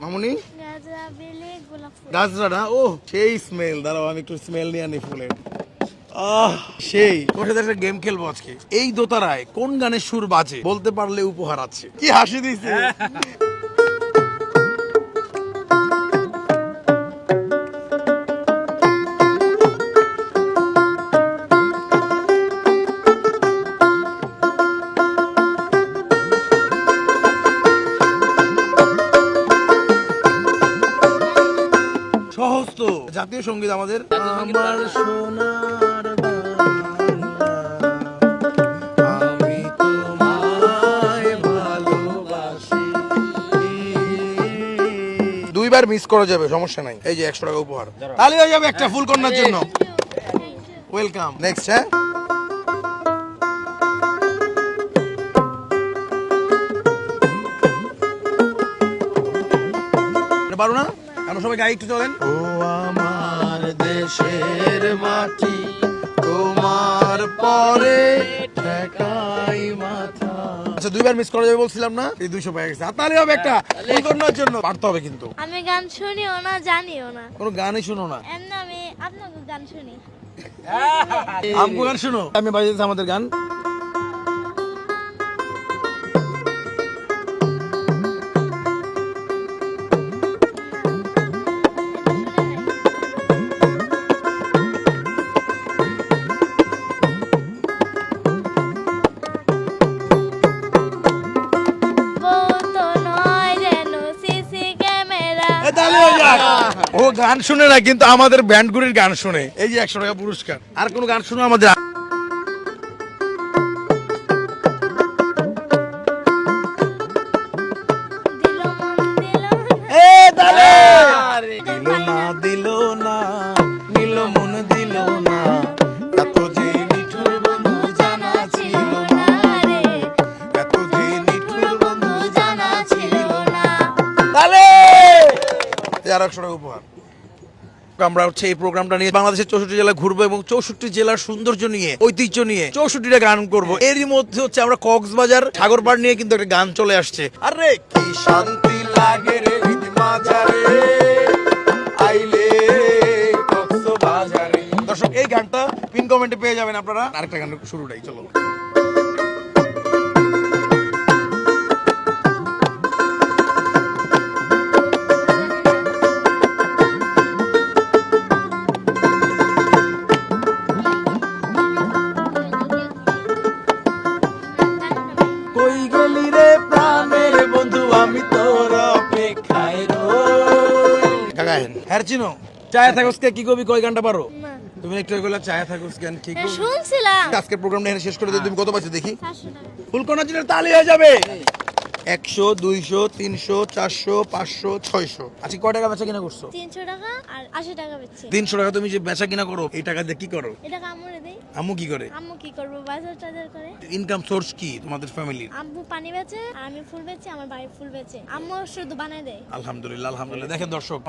মামুনি? গাজরা না ও সেই স্মেল দাঁড়াও আমি একটু স্মেল নিয়ে আনি ফুলের। আহ সেই। ওর সাথে একটা গেম খেলব আজকে? এই দোতারায় কোন গানের সুর বাজে? বলতে পারলে উপহার আছে। কি হাসি দিছে? জাতীয় সংগীত আমাদের। আমার সোনার। দুইবার মিস করা যাবে সমস্যা নাই। এই যে একশো টাকা উপহার। তাহলে হয়ে যাবে একটা ফুল কন্যার জন্য। ওয়েলকাম নেক্সট হ্যাঁ? পারো না আমরা সবাই গাই একটু চলেন। ও আমার দেশের মাটি তোমার পরে ঠেকাই মাথা। আচ্ছা দুইবার মিস করা যাবে বলছিলাম না এই দুইশো পেয়ে গেছে। হবে একটা ফুল কন্যার জন্য। পারতে হবে কিন্তু। আমি গান শুনিও না জানিও না। কোনো গানই শুনো না। এমনি আমি আপনাকে গান শুনি। আমগো গান শুনো। আমি বাজিয়েছি আমাদের গান। ক্যামেরা হয়ে যাক। ও গান শুনে না কিন্তু আমাদের ব্যান্ডগুলির গান শুনে। এই যে একশো টাকা পুরস্কার। আর কোন গান শুনো আমাদের? দিল আর একশো টাকা উপহার। আমরা হচ্ছে এই প্রোগ্রামটা নিয়ে বাংলাদেশের চৌষট্টি জেলা ঘুরবো এবং চৌষট্টি জেলার সৌন্দর্য নিয়ে ঐতিহ্য নিয়ে চৌষট্টিটা গান করব। এরই মধ্যে হচ্ছে আমরা কক্সবাজার সাগর পাড় নিয়ে কিন্তু একটা গান চলে আসছে। আরে কি শান্তি লাগে রে আইলে কক্সবাজারে। দর্শক এই গানটা পিন কমেন্টে পেয়ে যাবেন আপনারা। আরেকটা গান শুরুটাই চলো। চিনো চায়া কি কবি গানটা পারো? তুমি একটু চায়া থাকস গান কি হ্যাঁ, শুনছিলাম। প্রোগ্রামটা এখানে শেষ করে দিই তুমি কত পাচ্ছ দেখি? ফুলকোনা তালি হয়ে যাবে। একশো দুইশো তিনশো চারশো পাঁচশো ছয়শো। আজকে কয় টাকা বেচা কিনা করছ? তিনশো টাকা আর আশি টাকা বেচছি। তিনশো টাকা তুমি যে বেচা কিনা করো এই টাকা দিয়ে কি করো? এটা কামড়ে দেই। আম্মু কি করে? আম্মু কি করব? বাজার টাজার করে। ইনকাম সোর্স কি তোমাদের ফ্যামিলির আম্মু পানি বেচে আর আমি ফুল বেচে আমার ফুল বেচে। আম্মু শুধু বানাই দেয়। আলহামদুলিল্লাহ আলহামদুলিল্লাহ। দেখেন দর্শক মানে